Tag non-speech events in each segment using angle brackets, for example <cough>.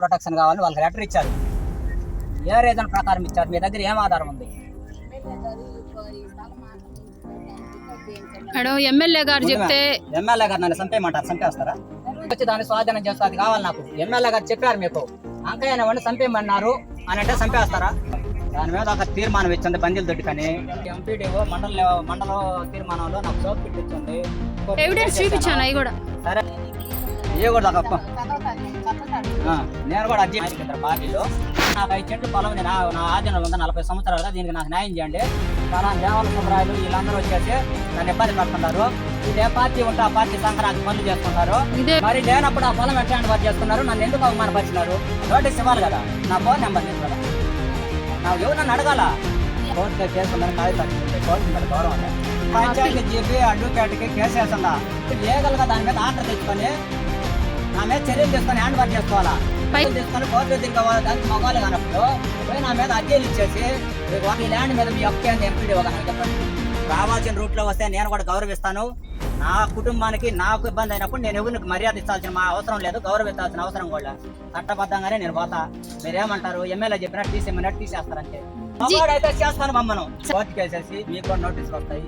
Protection కావాలని వాళ్ళకి letter ఇచ్చారు. ఏ రీజన్ ప్రకారం ఇచ్చారు? మీ దగ్గర ఏం ఆధారం ఉంది? మేడం ఎమ్మెల్యే గారు చెప్తే ఎమ్మెల్యే గారు నన్ను చంపేయమంటారు చంపేస్తారా? వచ్చి దాన్ని స్వాధీనం చేస్తే అది కావాలి నాకు. ఎమ్మెల్యే గారు చెప్పారు మీకు. అంకయ్య అనేవాడిని చంపేయమన్నారు అని అంటే చంపేస్తారా? దాని మీద ఒక తీర్మానం ఇచ్చింది బందీల దొడ్డికని ఎంపీడీఓ మండల మండల తీర్మానంలో నాకు పెట్టించింది ఎవిడెన్స్ చూపించాను అవి కూడా. సరే. ఏ కూడా నేను కూడా అర్జీ ఇద్దరు పార్టీలో. నాకు ఐదు చెట్లు పొలం ఉంది. నా నా ఆధీనంలో ఉంది నలభై సంవత్సరాలుగా దీనికి నాకు న్యాయం చేయండి. చాలా దేవాల సుబ్రాయులు వీళ్ళందరూ వచ్చేసి నన్ను ఇబ్బంది పెడుతున్నారు. ఇది ఏ పార్టీ ఉంటే ఆ పార్టీ సంక్రాంతి పనులు ఇదే. మరి లేనప్పుడు ఆ పొలం ఎట్లా వర్క్ చేస్తున్నారు నన్ను ఎందుకు అవమానపరిచినారు? నోటీస్ ఇవ్వాలి కదా. నా ఫోన్ నెంబర్ కదా. నాకు ఎవరు నన్ను అడగాల? కోర్టులో కేసు ఉందని కాగితాలు. కోర్టు మీద గౌరవం. పంచాయతీ జీపీ అడ్వకేట్కి కేసు వేస్తుందా లీగల్గా దాని మీద ఆర్డర్ తెచ్చుకొని నా మీద చర్యలు తీసుకొని హ్యాండ్ చేసుకోవాలా? తీసుకొని కోర్టు దానికి కానప్పుడు పోయి నా మీద అర్జీలు ఇచ్చేసి ఈ ల్యాండ్ మీద మీ హక్కు ఏంది? ఎంపీడీ ఒక చెప్పండి. రావాల్సిన రూట్లో వస్తే నేను కూడా గౌరవిస్తాను. నా కుటుంబానికి నాకు ఇబ్బంది అయినప్పుడు నేను ఎవరికి మర్యాద ఇచ్చాల్సిన మా అవసరం లేదు. గౌరవించాల్సిన అవసరం కూడా చట్టబద్ధంగానే నేను పోతా. మీరేమంటారు? ఎమ్మెల్యే చెప్పినట్టు తీసేమన్నట్టు తీసేస్తారంటే అయితే చేస్తాను మమ్మను కోర్టుకి వేసేసి మీకు కూడా నోటీసులు వస్తాయి.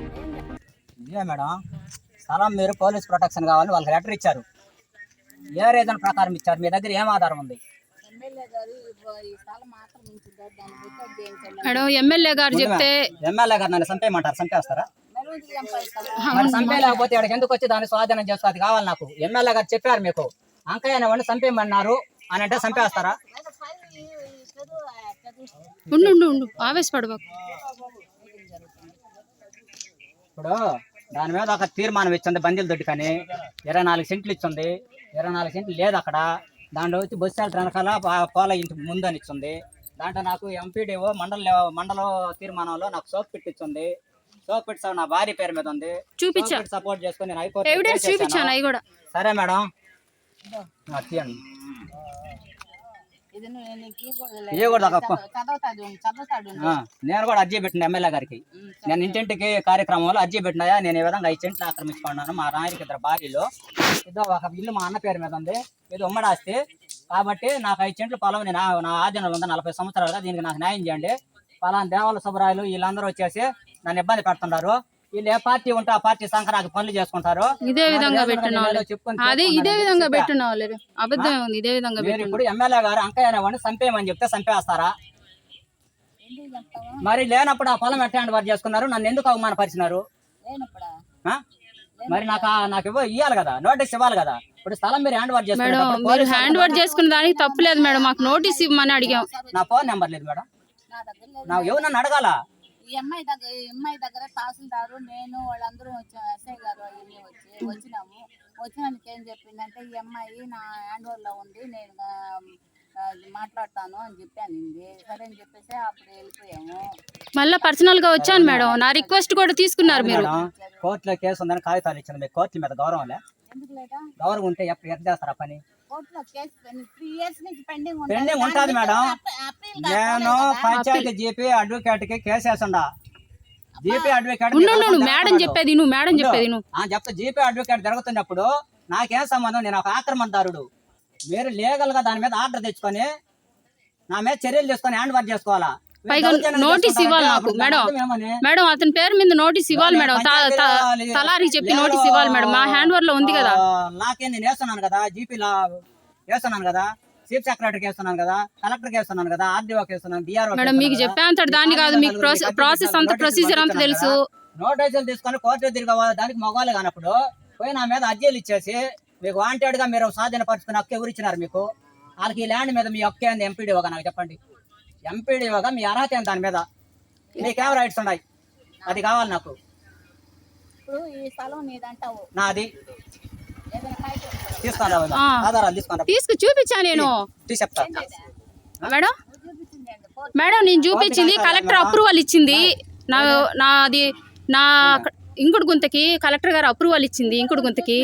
ఇదే మేడం. స్థలం మీరు పోలీస్ ప్రొటెక్షన్ కావాలని వాళ్ళకి లెటర్ ఇచ్చారు. ఏ రీజన్ ప్రకారం ఇచ్చారు. మీ దగ్గర ఏం ఆధారం ఉంది? మేడం ఎమ్మెల్యే గారు చెప్తే ఎమ్మెల్యే గారు నన్ను చంపేయమంటారు. చంపేస్తారా? మరి చంపేయలేకపోతే ఇక్కడికి ఎందుకు వచ్చి దాన్ని స్వాధీనం అది కావాలి నాకు. ఎమ్మెల్యే గారు చెప్పారు మీకు. అంకయ్య అనేవాడిని చంపేయమన్నారు అని అంటే చంపేస్తారా? ఉండు ఉండు ఉండు. ఆవేశపడబాకు ఇప్పుడు దాని మీద ఒక తీర్మానం ఇచ్చింది బందీల దొడ్డికని ఇరవై నాలుగు సెంట్లు ఇచ్చింది. ఇరవై నాలుగు సెంట్లు లేదు అక్కడ. దాంట్లో వచ్చి బస్సు వెళ్ళటం వెనకాల పోల ఇంటి ముందు అని ఇచ్చింది దాంట్లో నాకు ఎంపీడీఓ మండల మండల తీర్మానంలో నాకు సోప్ పెట్టించింది సోప్ పెట్టి నా భార్య పేరు మీద ఉంది. చూపించా. సపోర్ట్ చేసుకుని నేను హైకోర్టు సరే మేడం. తీయండి. నేను కూడా అర్జీ పెట్టిన ఎమ్మెల్యే గారికి. నేను ఇంటింటికి కార్యక్రమంలో అర్జీ పెట్టినాయా? నేను ఈ విధంగా ఐదు సెంట్లు ఆక్రమించుకున్నాను? మా నాయనకి ఇద్దరు భార్యలు. ఇదో ఒక ఇల్లు మా అన్న పేరు మీద ఉంది. ఇది ఉమ్మడి ఆస్తి. కాబట్టి నాకు ఐదు సెంట్లు పొలం నా- నా ఆధీనంలో ఉంది నలభై సంవత్సరాలుగా దీనికి నాకు న్యాయం చేయండి. పలానా దేవాల సుబ్బరాయలు వీళ్ళందరూ వచ్చేసి నన్ను ఇబ్బంది పెడుతున్నారు వీళ్ళు ఏ పార్టీ ఉంటే ఆ పార్టీ సంక్రాంతి పనులు చేసుకుంటారు. ఇదే విధంగా నాకు పెట్టిన ఏదో వాళ్ళు చెప్పుకొని అదే ఇదే విధంగా చెప్పా. పెట్టిన వాళ్ళు అబద్ధం ఉంది ఇదే విధంగా మీరు ఇప్పుడు ఎమ్మెల్యే గారు అంకయ్య అనేవాడిని చంపేయమని చెప్తే చంపేస్తారా? మరి లేనప్పుడు ఆ పొలం ఎట్లా హ్యాండ్ వర్క్ చేసుకున్నారు? నన్ను ఎందుకు అవమానపరిచినారు? ఆ? మరి నాకు నాకు ఇవ్వ ఇవ్వాలి కదా నోటీస్ ఇవ్వాలి కదా. ఇప్పుడు స్థలం మీరు హ్యాండ్ వర్క్ మేడం మీరు హ్యాండ్ వర్క్ చేసుకున్న దానికి తప్పులేదు మేడం మాకు నోటీస్ ఇవ్వమని అడిగాం. నా ఫోన్ నెంబర్ లేదు మేడం. నాకు ఎవరు నన్ను అడగాల? ఈ అమ్మాయి దగ్గర ఈ అమ్మాయి దగ్గర తహసీల్దారు నేను వాళ్ళందరూ వచ్చాం ఎస్ఐ గారు అవన్నీ వచ్చి వచ్చినాము. వచ్చినందుకు ఏం చెప్పిందంటే ఈ అమ్మాయి నా హ్యాండ్లో ఉంది నేను మాట్లాడతాను అని చెప్పాను సరే అని చెప్పేసి అప్పుడు వెళ్ళిపోయాము. మళ్ళీ పర్సనల్గా వచ్చాను మేడం. నా రిక్వెస్ట్ కూడా తీసుకున్నారు మీరు. కోర్టులో కేసు ఉందని కాగితాలు ఇచ్చింది మీకు కోర్టుల మీద గౌరవం లే. ఎందుకు లేదా గౌరవం ఉంటే ఎప్పుడు ఎట్లా చేస్తారా పని? పెండింగ్ ఉంటుంది. మేడం. నేను పంచాయతీ జీపీ అడ్వకేట్కి కేసు వేస్తుండా. GP advocate. మేడం చెప్పేది నువ్వు మేడం చెప్పేది నువ్వు. ఆ చెప్తా జీపీ అడ్వకేట్ జరుగుతున్నప్పుడు నాకేం సంబంధం? నేను ఒక ఆక్రమణదారుడు. మీరు లీగల్గా దాని మీద ఆర్డర్ తెచ్చుకొని నా మీద చర్యలు తీసుకొని హ్యాండ్ వర్క్ చేసుకోవాలా? పైగా నోటీస్ ఇవ్వాలి నాకు, మేడం. మేడం అతని పేరు మీద నోటీస్ ఇవ్వాలి మేడం. తలారి చెప్పి నోటీస్ ఇవ్వాలి మేడం. మా హ్యాండ్ ఓవర్లో ఉంది కదా. నాకేం నేను వేస్తున్నాను కదా జీపీ లా వేస్తున్నాను కదా చీఫ్ సెక్రటరీకి వేస్తున్నాను కదా కలెక్టర్కి వేస్తున్నాను కదా ఆర్డీఓకి వేస్తున్నాను డిఆర్ఓ మేడం మీకు చెప్పేంతటి దాన్ని కాదు మీకు ప్రాసెస్ అంత ప్రొసీజర్ అంతా తెలుసు. నోటీసులు తీసుకొని కోర్టు తిరగవాలి. దానికి మగవాళ్ళు కానప్పుడు పోయి నా మీద అర్జీలు ఇచ్చేసి మీకు వాంటెడ్గా మీరు స్వాధీనపరుచుకుని హక్కు ఎవరు ఇచ్చినారు మీకు? వాళ్ళకి ఈ ల్యాండ్ మీద మీ హక్కు ఏంది? ఎంపీడీఓగా నాకు చెప్పండి. ఎంపీడీఓగా మీ అర్హత ఏంది దాని మీద? మీకేం రైట్స్ ఉన్నాయి. అది కావాలి నాకు. ఇప్పుడు ఈ స్థలం నీదంటావు. నాది. ఆధారాలు. తీసుకు చూపించా నేను. తీసి చెప్తా మేడం? మేడం నేను చూపించింది కలెక్టర్ అప్రూవల్ ఇచ్చింది. నా నాది నా ఇంకుడు గుంతకి కలెక్టర్ గారు అప్రూవల్ ఇచ్చింది ఇంకుడు గుంతకి.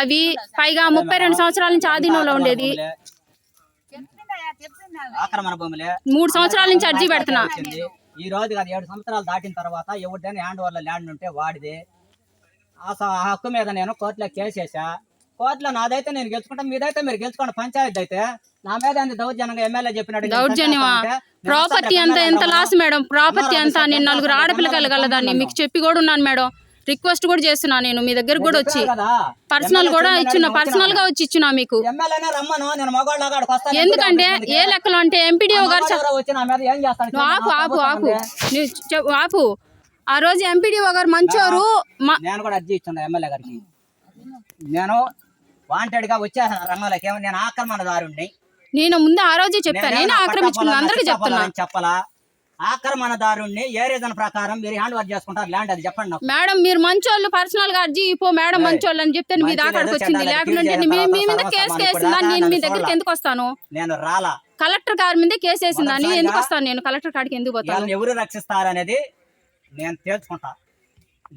అవి పైగా ముప్పై రెండు సంవత్సరాల నుంచి ఆధీనంలో ఉండేది. ఆక్రమణ భూములే మూడు సంవత్సరాల నుంచి అర్జీ పెడుతున్నా. ఈ రోజు కాదు ఏడు సంవత్సరాలు దాటిన తర్వాత ఎవరిదైనా హ్యాండ్ ఓవర్లో ల్యాండ్ ఉంటే వాడిదే. ఆ హక్కు మీద నేను కోర్టులో కేసు వేసా కోర్టులో నాదైతే నేను గెలుచుకుంటా మీదైతే మీరు గెలుచుకోండి పంచాయతీ అయితే. నా మీద ఎంత దౌర్జన్యంగా ఎమ్మెల్యే చెప్పినట్టు దౌర్జన్యమా? ప్రాపర్టీ అంతా ఎంత లాస్ మేడం? ప్రాపర్టీ అంతా నేను నలుగురు కలదాన్ని. మీకు చెప్పి కూడా ఉన్నాను మేడం. రిక్వెస్ట్ కూడా చేస్తున్నా నేను. మీ దగ్గర కూడా వచ్చి పర్సనల్ కూడా ఇచ్చిన పర్సనల్గా వచ్చి ఇచ్చిన మీకు. ఎందుకంటే ఏ లెక్కలో అంటే ఎంపీడీఓ గారు ఆపు ఆపు ఆపు. ఆపు. ఆ రోజు ఎంపీడీఓ గారు మంచోరు నేను కూడా అర్జీ ఇచ్చున్నా ఎమ్మెల్యే గారికి. నేను వాంటెడ్గా వచ్చేసాను రంగంలోకి. ఏమో నేను ఆక్రమణదారుణ్ణి నేను ముందు ఆ రోజే చెప్పాను నేను ఆక్రమించుకున్నాను అందరికీ చెప్తున్నా. చెప్పాలా? ఆక్రమణదారుణ్ణి ఏ రీజన్ ప్రకారం మీరు హ్యాండ్ ఓవర్ చేసుకుంటారు? ల్యాండ్ అది చెప్పండి మేడం మీరు మంచోళ్ళు పర్సనల్గా అర్జీ పో మేడం మంచోళ్ళు అని చెప్తే మీ దాకాడికి లేదు, వచ్చింది లేకుంటే మీ మీద కేసు ఇప్పుడు నేను మీ దాకా దగ్గరికి ఎందుకు వస్తాను? నేను రాలా. కలెక్టర్ గారి మీద కేసు వేసిందని ఎందుకు వస్తాను? నేను కలెక్టర్ కాడికి ఎందుకు పోతాను? ఎవరు రక్షిస్తారనేది నేను తేల్చుకుంటా.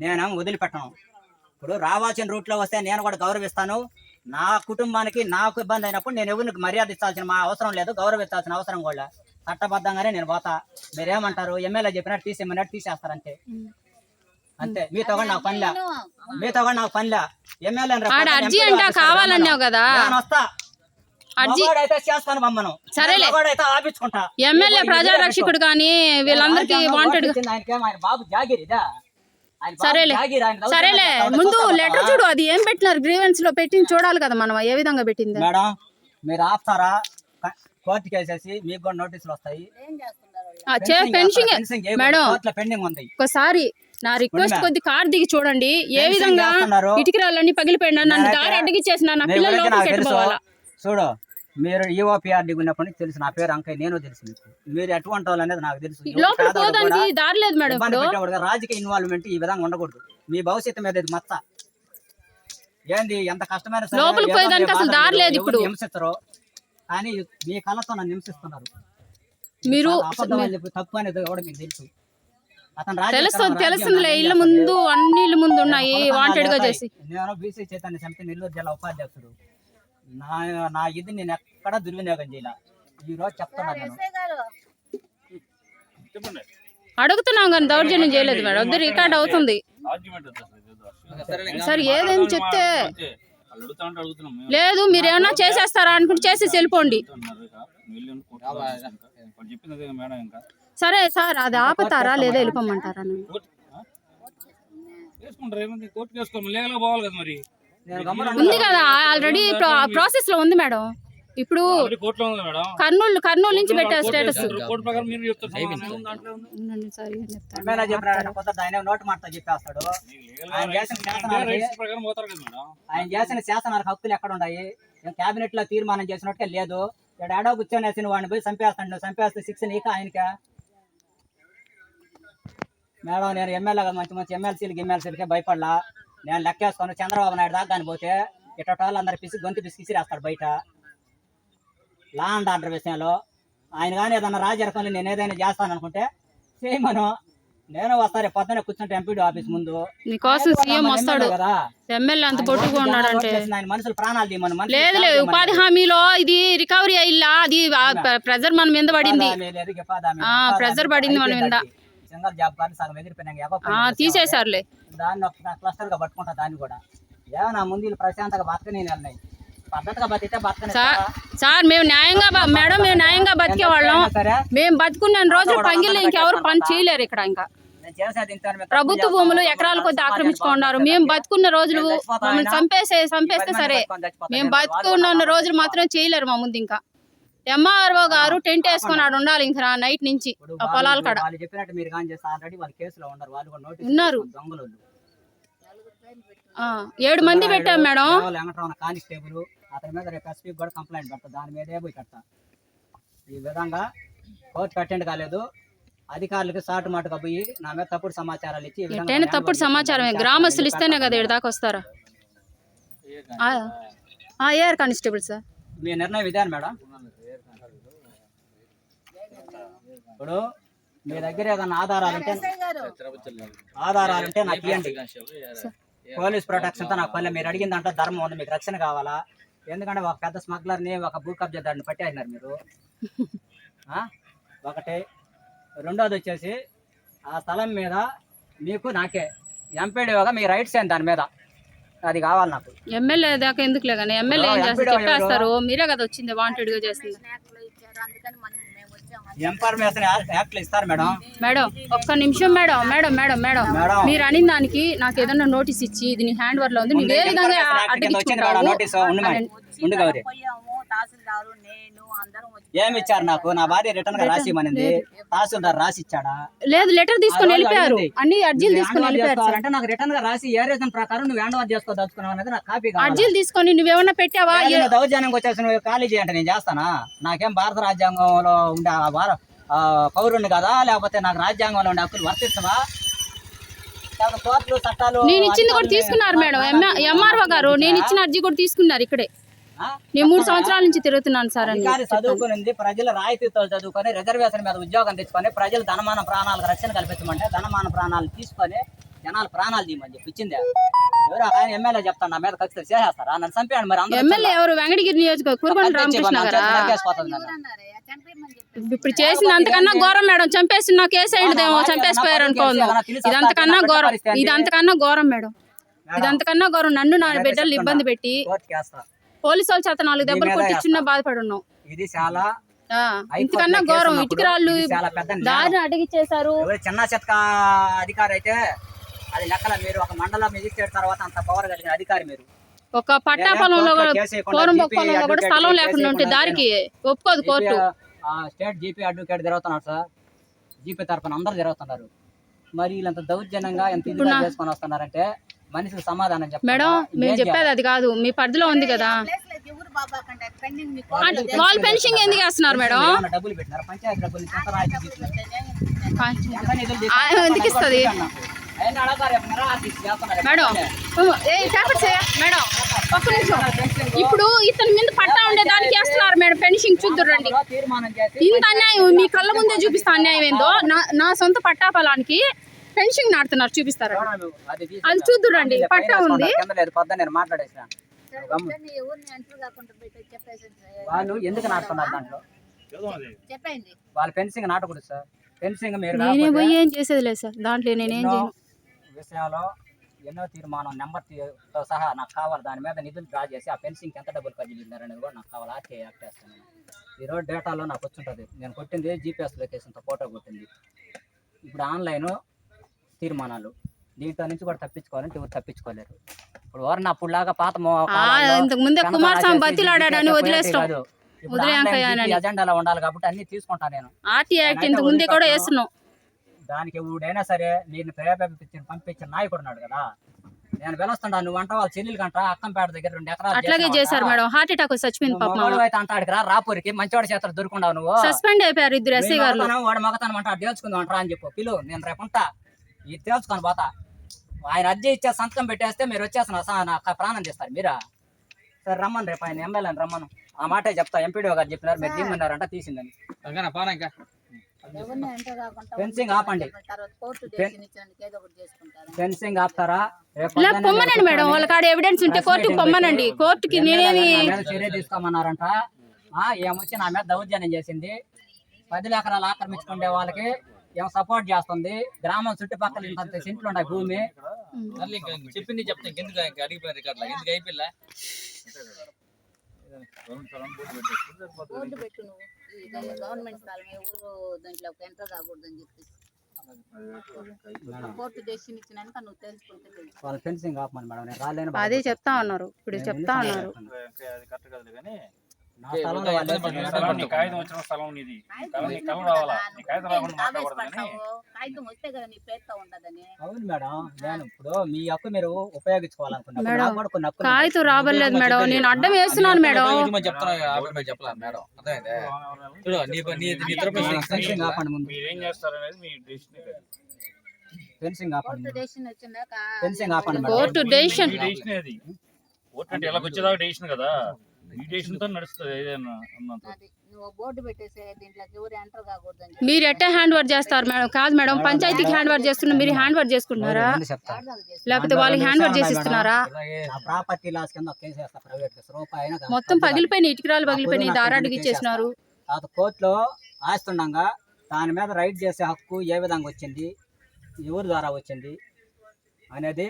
నేను వదిలిపెట్టను. ఇప్పుడు రావాల్సిన రూట్లో వస్తే నేను కూడా గౌరవిస్తాను. నా కుటుంబానికి నాకు ఇబ్బంది అయినప్పుడు నేను ఎవరికి మర్యాద ఇచ్చాల్సిన మా అవసరం లేదు. గౌరవించాల్సిన అవసరం కూడా. చట్టబద్ధంగానే నేను పోతా. మీరేమంటారు? ఎమ్మెల్యే చెప్పినట్టు తీసేయమన్నట్టు తీసేస్తారంతే. అంతే. మీతో కూడా నాకు పనిలే. మీతో కూడా నాకు పనిలే. ఎమ్మెల్యే అర్జీ అంటా కావాలన్నావు కదా. నేను వస్తా. సరేలే. ఎమ్మెల్యే ప్రజారక్షకుడు కానీ వీళ్ళందరికీ వాంటెడ్ బాబు సరేలే. సరేలే. ముందు లెటర్? చూడు అది ఏం పెట్టినారు? గ్రీవెన్స్లో పెట్టి చూడాలి కదా మనం ఏ విధంగా పెట్టింది? మేడం మీరు ఆపుతారా? కోర్టుకి వేసేసి మీకు కూడా నోటీసులు వస్తాయి. ఏం చేస్తున్నారు వాళ్ళు? ఆ, చే పెన్షన్ ఫెన్సింగ్. మేడం పెండింగ్ ఉంది. ఒకసారి నా రిక్వెస్ట్. కొద్ది కార్ దిగి చూడండి. ఏ విధంగా. ఇటుకరాళ్ళన్నీ పగిలిపోయినా నన్ను దారి అడ్డగిచ్చేసిన నా పిల్లలు లోపలికి ఎట్టుకోవాలా చూడు మీరు ఈఓపిఆర్డి ఉన్నప్పటి నుంచి తెలుసు నా పేరు అంకయ్య నేను తెలుసు మీకు. మీరు ఎటువంటి వాళ్ళు అనేది నాకు తెలుసు. లోపల పోదానికి దారి లేదు మేడం రాజకీయ ఇన్వాల్వ్మెంట్ ఈ విధంగా ఉండకూడదు. మీ భవిష్యత్తు మీద ఇది మచ్చ. ఏంది ఎంత కష్టమైన లోపలికి పోయేదానికి అసలు దారి లేదు ఇప్పుడు. హింసిస్తారు? కానీ మీ కళ్ళతో నన్ను హింసిస్తున్నారు. మీరు తప్పు అనేది కూడా మీకు తెలుసు? తెలుస్తుందిలే. ఏం ఇళ్ళ? ముందు అన్ని ఇళ్ళ ముందు ఉన్నాయి నేను వాంటెడ్గా చేసి. నేను బీసీ చైతన్య సమితి నెల్లూరు జిల్లా ఉపాధ్యక్షుడు. నా నా ఇది నేను ఎక్కడ దుర్వినియోగం చేయాల. ఈ రోజు చెప్తున్నా నేను. ఎస్ఐ గారు చెప్పండి. అడుగుతున్నాం కానీ దౌర్జన్యం చేయలేదు మేడం. వద్దు రికార్డ్ అవుతుంది. సరే ఏదేం చెప్తే లేదు మీరు ఏమన్నా చేసేస్తారా అనుకుంటే చేసేసి వెళ్ళిపోండి. సరే సార్ అది ఆపుతారా? లేదా వెళ్ళిపోమంటారా? ఉంది కదా ఆల్రెడీ ప్రాసెస్లో ఉంది మేడం. ఇప్పుడు కర్నూలు కర్నూలు నుంచి పెట్టారు స్టేటస్. ఎమ్మెల్యే ఆయన చేసిన శాసనాలకు హక్కులు ఎక్కడ ఉన్నాయి కేబినెట్లో తీర్మానం చేసినట్టుగా లేదు. ఇక్కడ ఏడో కూర్చొని వాడిని పోయి చంపేస్తాడు చంపేస్తే శిక్ష నీక ఆయనక? మేడం నేను ఎమ్మెల్యేగా మంచి మంచి ఎమ్మెల్సీలకి ఎమ్మెల్సీలకే భయపడలా. నేను లెక్కేసుకొని చంద్రబాబు నాయుడు దాకా కానీ పోతే ఇట్ట వాళ్ళందరూ పిసి గొంతు పిసికిసిరేస్తాడు బయట. లా అండ్ ఆర్డర్ విషయంలో ఆయన కానీ ఏదన్నా రాజరకంలో నేను ఏదైనా చేస్తాను అనుకుంటే చేయమను నేను వస్తా రేపు పొద్దున్నే కూర్చుంటే ఎంపీడీ ఆఫీస్ ముందు. నీకోసం సీఎం వస్తాడు. ఎమ్మెల్యే అంత పొట్టుగా ఉన్నాడంటే. ఆయన మనుషులు ప్రాణాలు తీయమని లేదు లేదు. ఉపాధి హామీలో ఇది రికవరీ అయ్యిల్లా. అది ప్రెజర్ మన మీద పడింది. ఉపాధి పడింది మన మీద. సింగల్ జాబ్ కార్డు సగం ఎగిరిపోయినాక? తీసేశారులే. దాన్ని ఒక క్లస్టర్గా పట్టుకుంటా దాన్ని కూడా. ఏమన్నా ముందు ప్రశాంతంగా బతకని వెళ్ళినాయి సార్ సార్ మేము న్యాయంగా మేడం మేము న్యాయంగా బతికే వాళ్ళం. మేము బతుకున్న రోజులు పంగిల్లో ఇంకెవరు పని చేయలేరు ఇక్కడ ఇంకా. ప్రభుత్వ భూములు. ఎకరాల కొద్ది ఆక్రమించుకున్నారు. మేము బతుకున్న రోజులు మమ్మల్ని చంపేసే చంపేస్తే సరే. మేము బతుకున్న రోజులు మాత్రం చేయలేరు మా ముందు ఇంకా. ఎంఆర్ఓ గారు టెంట్ వేసుకొని ఆడ ఉండాలి ఇంకా నైట్ నుంచి ఆ పొలాల కాడ. ఉన్నారు. ఏడు మంది పెట్టాం మేడం. అతని మీద రేపు ఎస్పీ కూడా కంప్లైంట్ పెడతా దాని మీదే పోయి కడతా. ఈ విధంగా కోర్టు అటెండ్ కాలేదు. అధికారులకు సాటు మాటుగా పోయి నా మీద తప్పుడు సమాచారాలు ఇచ్చి ఎట్టైనా తప్పుడు చేస్తాను. గ్రామస్తులు ఇస్తేనే కదా. ఇక్కడ దాకా వస్తారా? ఆ, ఏఆర్ కానిస్టేబుల్ సార్? మీ నిర్ణయం ఇదే మేడం. ఇప్పుడు మీ దగ్గర ఏదైనా ఆధారాలు ఉంటే ఎస్ఐ గారు ఆధారాలు ఉంటే నాకు ఇవ్వండి పోలీస్ ప్రొటెక్షన్తో నాకు పల్లె మీరు అడిగిన దాంట్లో ధర్మం ఉంది మీకు రక్షణ కావాలా? ఎందుకంటే ఒక పెద్ద స్మగ్లర్ని ఒక భూ కబ్జాదారుని పట్టేసినారు మీరు. <laughs> ఆ? ఒకటి. రెండోది వచ్చేసి ఆ స్థలం మీద మీకు నాకే. ఎంపీడీగా మీ రైట్స్ ఏంటి దాని మీద? అది కావాలి నాకు. ఎమ్మెల్యే దాకా ఎందుకులే కానీ ఎమ్మెల్యే ఏం చేస్తారు? ఎంపీడో చెప్పేస్తారు. మీరే కదా వచ్చింది వాంటెడ్గా ఇన్ఫర్మేషన్ యాక్ట్లు ఇస్తారు మేడం. మేడం ఒక్క నిమిషం మేడం మేడం మేడం మేడం. మీరు అనిన దానికి నాకు ఏదైనా నోటీస్ ఇచ్చి ఇది నీ హ్యాండ్ ఓవర్లో ఉంది. నువ్వు ఏ విధంగా అడ్డగించుకుంటావు నోటీస్ ఉండు గౌరీ. తహసీల్దారు నేను అందరం ఏమి ఇచ్చారు నాకు? నా భార్య రిటర్న్గా రాసి ఇమ్మనింది తహసీల్దార్ రాసి ఇచ్చాడా? లేదు లెటర్ తీసుకొని వెళ్ళిపోయారు. అన్ని అర్జీలు తీసుకొని వెళ్ళిపోయారు సార్. చేసుకోవాలంటే నాకు రిటర్న్గా రాసి ఏ రీజన్ ప్రకారం నువ్వు హ్యాండ్ ఓవర్ చేసుకోదలుచుకున్నావు అనేది నాకు కాపీ కావాలి? అర్జీలు తీసుకొని నువ్వేమన్నా పెట్టావా? ఏ- నువ్వు దౌర్జన్యంకి వచ్చేసి నువ్వు ఖాళీ చేయండి నేను చేస్తానా? నాకేం భారత రాజ్యాంగంలో ఉండే ఆ భార ఆ పౌరుణ్ణి కదా? లేకపోతే నాకు రాజ్యాంగంలో ఉండే హక్కులు వర్తిస్తావా? లేకపోతే కోర్టులు చట్టాలు నేను ఇచ్చింది కూడా అధికారులు తీసుకున్నారు మేడం. ఎంఆర్ఓ గారు నేను ఇచ్చిన అర్జీ కూడా తీసుకున్నారు ఇక్కడే? నేను మూడు సంవత్సరాల నుంచి తిరుగుతున్నాను సార్ చదువుకునింది ప్రజల రాయితీతో చదువుకొని రిజర్వేషన్ మీద ఉద్యోగం తెచ్చుకొని ప్రజలు ధనమాన ప్రాణాలకు రక్షణ కల్పించమంటే ధనమాన ప్రాణాలు తీసుకొని జనాల ప్రాణాలు తీయమని చెప్పి ఇచ్చింది ఎవరు ఆయన ఎమ్మెల్యే చెప్తాను నా మీద ఖచ్చితంగా చేసేస్తారా? నన్ను చంపాడు మరి అందరూ ఎమ్మెల్యే ఎవరు? వెంకటగిరి నియోజకవర్గం రామకృష్ణ గారా? ఇప్పుడు చేసింది అంతకన్నా ఘోరం మేడం. చంపేసి నా కేసు అయిందేమో చంపేసిపోయారు అనుకోను. ఇది అంతకన్నా ఘోరం. ఇది అంతకన్నా ఘోరం మేడం. ఇది అంతకన్నా ఘోరం. నన్ను నా బిడ్డలు ఇబ్బంది పెట్టి పోలీసు వాళ్ళ చేత నాలుగు దెబ్బలు కొట్టించున్న బాధపడి ఉన్నాం ఇది చాలా ఇంతకన్నా ఘోరం. ఇటుకరాళ్ళు. దారిని అడిగిచ్చేశారు చిన్న చెత్త అధికారి అయితే అది లెక్కల మీరు ఒక మండల మెజిస్ట్రేట్ తర్వాత అంత పవర్ కలిగిన అధికారి మీరు. ఒక పట్టా పొలంలో కూడా పొలంలో కూడా స్థలం లేకుండా ఉంటే దారికి ఒప్పుకోదు కోర్టు. స్టేట్ జీపీ అడ్వకేట్ తిరుగుతున్నారు సార్. జీపీ తరఫున అందరు తిరుగుతున్నారు మరి వీళ్ళంత దౌర్జన్యంగా ఎంత చేసుకొని వస్తున్నారంటే మనిషికి సమాధానం చెప్పాలా? మేడం మేము చెప్పేది అది కాదు మీ పరిధిలో ఉంది కదా. వాళ్ళు పెన్షన్ ఎందుకు వేస్తున్నారు మేడం? డబ్బులు పెట్టినారు? పంచాయతీ డబ్బులు? ఎందుకు ఇస్తది? మేడం ఏ పేపర్స్ ఏ? మేడం ఒక్క నిమిషం. ఇప్పుడు ఇతని మీద పట్టా ఉండే దానికి వేస్తున్నారు మేడం పెన్షన్ చూద్దురండి ఇంత అన్యాయం మీ కళ్ళ ముందే చూపిస్తా అన్యాయం ఏందో నా నా సొంత పట్టా పొలానికి పెన్షన్ నాడుతున్నారు చూపిస్తారు? అది చూద్దురండి పట్టా ఉంది. వాళ్ళు ఎందుకు నాటుకున్నారు దాంట్లో? చెప్పండి. వాళ్ళ ఫెన్సింగ్ నాటకూడదు సార్. ఫెన్సింగ్ మీరు నేనే పోయి ఏం చేసేది లేదు సార్. దాంట్లో నేనేం చేయను. విషయాల్లో ఎన్నో తీర్మానం నెంబర్తో సహా నాకు కావాలి. దాని మీద నిధులు డ్రా చేసి ఆ ఫెన్సింగ్ ఎంత డబ్బులు ఖర్చు అనేది కూడా నాకు కావాలి. ఆర్టీఐ యాక్ట్ చేస్తాను. ఈరోజు డేటాలో నాకు వచ్చింటుంది. నేను కొట్టింది జీపీఎస్ లొకేషన్తో ఫోటో కొట్టింది. ఇప్పుడు ఆన్లైన్ తీర్మానాలు. దీంట్లో నుంచి కూడా తప్పించుకోవాలంటే ఎవరు తప్పించుకోలేరు. ఇప్పుడు ఎవరన్నా అప్పుడులాగా పాత మో- ఆ, కాలాల్లో ఇంతకు ముందే కనప కుమారస్వామి బతిలాడాడని వదిలేస్తాం అజెండాలో ఉండాలి కాబట్టి అన్ని తీసుకుంటాను నేను. ఆర్టీ యాక్ట్ ఇంతకు ముందే కూడా వేస్తున్నాం. దానికి ఎవడైనా సరే నేను ప్రేరేపించిన పంపించిన నాయకుడు ఉన్నాడు కదా. నేను వెలుస్తుంటా నువ్వు అంట వాళ్ళ చెల్లెలు కంట అక్కంపేట దగ్గర రెండు ఎకరాలు అట్లాగే చేశారు మేడం. హార్ట్ అటాక్ చచ్చిపోయింది పాప అయితే అంటాడు రా రాపూరికి మంచివాడి చేతులు దొరుకుండావు నువ్వు. సస్పెండ్ అయిపోయారు ఇద్దరు ఎస్ఐ వీడు గారు వాడు మగతనం అంట తేల్చుకుందాం అంటారా అని చెప్పు. పిలు నేను రేపు ఉంటా. ఇది తేల్చుకొని పోతా. ఆయన అర్జీ ఇచ్చే సంతకం పెట్టేస్తే మీరు వచ్చేస్తున్నా సా- నా ప్రాణం చేస్తారు మీరా? సరే రమ్మని రేపు ఆయన ఎమ్మెల్యేని రమ్మను. ఆ మాటే చెప్తా. ఎంపీడీఓ గారు చెప్పినారు. మీరు దిమ్మన్నారంట తీసిందని. ఫెన్సింగ్ ఆపండి. తర్వాత కోర్టు డెసిషన్ ఇచ్చినందుకు ఏదో ఒకటి చేసుకుంటారు. ఫెన్సింగ్ ఆపుతారా? పొమ్మనండి మేడం. వాళ్ళ కాడ ఎవిడెన్స్ ఉంటే కోర్టుకు పొమ్మనండి. కోర్టుకి నేనేమి చర్య తీసుకోమన్నారంట. ఆ, ఏమొచ్చి నా మీద దౌర్జన్యం చేసింది? పది ఎకరాలు ఆక్రమించుకునే వాళ్ళకి సపోర్ట్ చేస్తుంది? గ్రామం చుట్టుపక్కల ఇంత సెంట్లు ఉన్నాయి భూమి. చెప్పింది చెప్తా ఇంకెందుకు ఇంకా అడిగిపోయారు ఇక్కడ ఎందుకు అయిపోయిలా? బోర్డు పెట్టు నువ్వు. గవర్నమెంట్ దాంట్లో కాకూడదని అదే చెప్తా ఉన్నారు. ఇప్పుడు చెప్తా ఉన్నారు. నా స్థలంలో వాళ్ళు వేసిన నీ కాగితం వచ్చిన స్థలం నీది. నీ కలం- నీ కలం రావాలా? నీ కాగితం రాకుండా మాట్లాడకూడదు కానీ ఆవేశపడతావు. కాగితం వస్తే కదా నీ పేరుతో ఉండదని అవును మేడం నేను ఇప్పుడు మీ హక్కు మీరు మేడం, కాగితం నేను అడ్డం వేస్తున్నాను మేడం. చెప్తున్నా మేడం అర్థమైందే? మీ డెసిషన్ ఫెన్సింగ్ ఆపండి కోర్టు. డెసిషన్ వచ్చిందాక ఫెన్సింగ్ ఆపండి మేడం. కోర్టు డెసిషన్ మీ డెసిషన్ అది ఓట్ అంటే ఎలా వచ్చేదాకా డెసిషన్ కదా. నడుస్తుంది ఏదైనా ఉన్నంత మీరు ఎట్టే హ్యాండ్ ఓవర్ చేస్తారు మేడం? కాదు మేడం పంచాయతీకి హ్యాండ్ ఓవర్ చేస్తున్నారు మీరు హ్యాండ్ ఓవర్ చేసుకుంటున్నారా? లేకపోతే వాళ్ళకి హ్యాండ్ ఓవర్ చేసి ఇస్తున్నారా నా ప్రాపర్టీ లాస్ కింద ఒక కేసు వేస్తా ప్రైవేట్ కేసు రూపాయి అయినా కాదు. మొత్తం పగిలిపోయిన ఇటుకరాలు పగిలిపోయినాయి దారాడికి ఇచ్చేసినారు? కోర్టులో ఆస్తుండగా దాని మీద రైట్ చేసే హక్కు ఏ విధంగా వచ్చింది? ఎవరి ద్వారా వచ్చింది? అనేది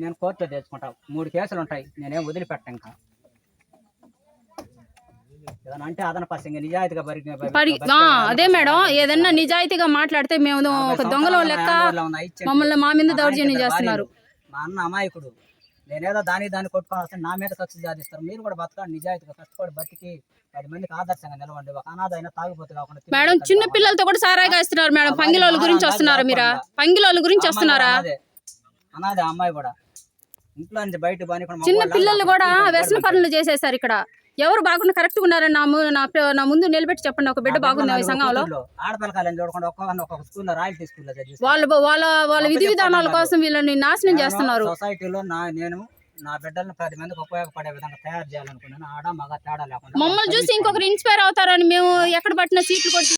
నేను కోర్టులో తెచ్చుకుంటా మూడు కేసులు ఉంటాయి. నేనేం వదిలిపెట్టా ఇంకా. అంటే అదన పసంగా నిజాయితీగా బరి పడి ఆ, అదే మేడం ఏదన్నా నిజాయితీగా మాట్లాడితే మేము ఒక దొంగలో లెక్క మమ్మల్ని మా మీద దౌర్జన్యం చేస్తున్నారు. మా అన్న అమాయకుడు. నేనేదో దాని దాన్ని కొట్టుకొని వస్తే నా మీద కక్ష సాధిస్తారు. మీరు కూడా బతకండి నిజాయితీగా కష్టపడి బతికి పది మందికి ఆదర్శంగా నిలవండి. ఒక అనాథ అయినా తాగిపోతే కాకుండా మేడం చిన్న. పిల్లలతో కూడా సారాయిగా ఇస్తున్నారు మేడం. పంగిలోళ్ళ గురించి వస్తున్నారా మీరా? పంగిలోళ్ళ గురించి వస్తున్నారా? అనాథే. అమ్మాయి కూడా. ఇంట్లో నుంచి బయట చిన్న పిల్లలు కూడా వ్యసన పనులు చేసేసారు ఇక్కడ. ఎవరు బాగున్నా కరెక్ట్ ఉన్నారని నా నా ముందు నిలబెట్టి చెప్పండి. ఒక బిడ్డ బాగుంది ఈ సంఘంలో. వాళ్ళ వాళ్ళ వాళ్ళ విధి విధానాల కోసం వీళ్ళని నాశనం చేస్తున్నారు. నేను సొసైటీలో నా నేను నా బిడ్డలను పది మందికి ఉపయోగపడే విధంగా తయారు చేయాలనుకున్నాను. ఆడ మగ తేడా లేకుండా మమ్మల్ని చూసి ఇంకొకరు ఇన్స్పైర్ అవుతారని మేము ఎక్కడ పట్టిన సీట్లు కొట్టి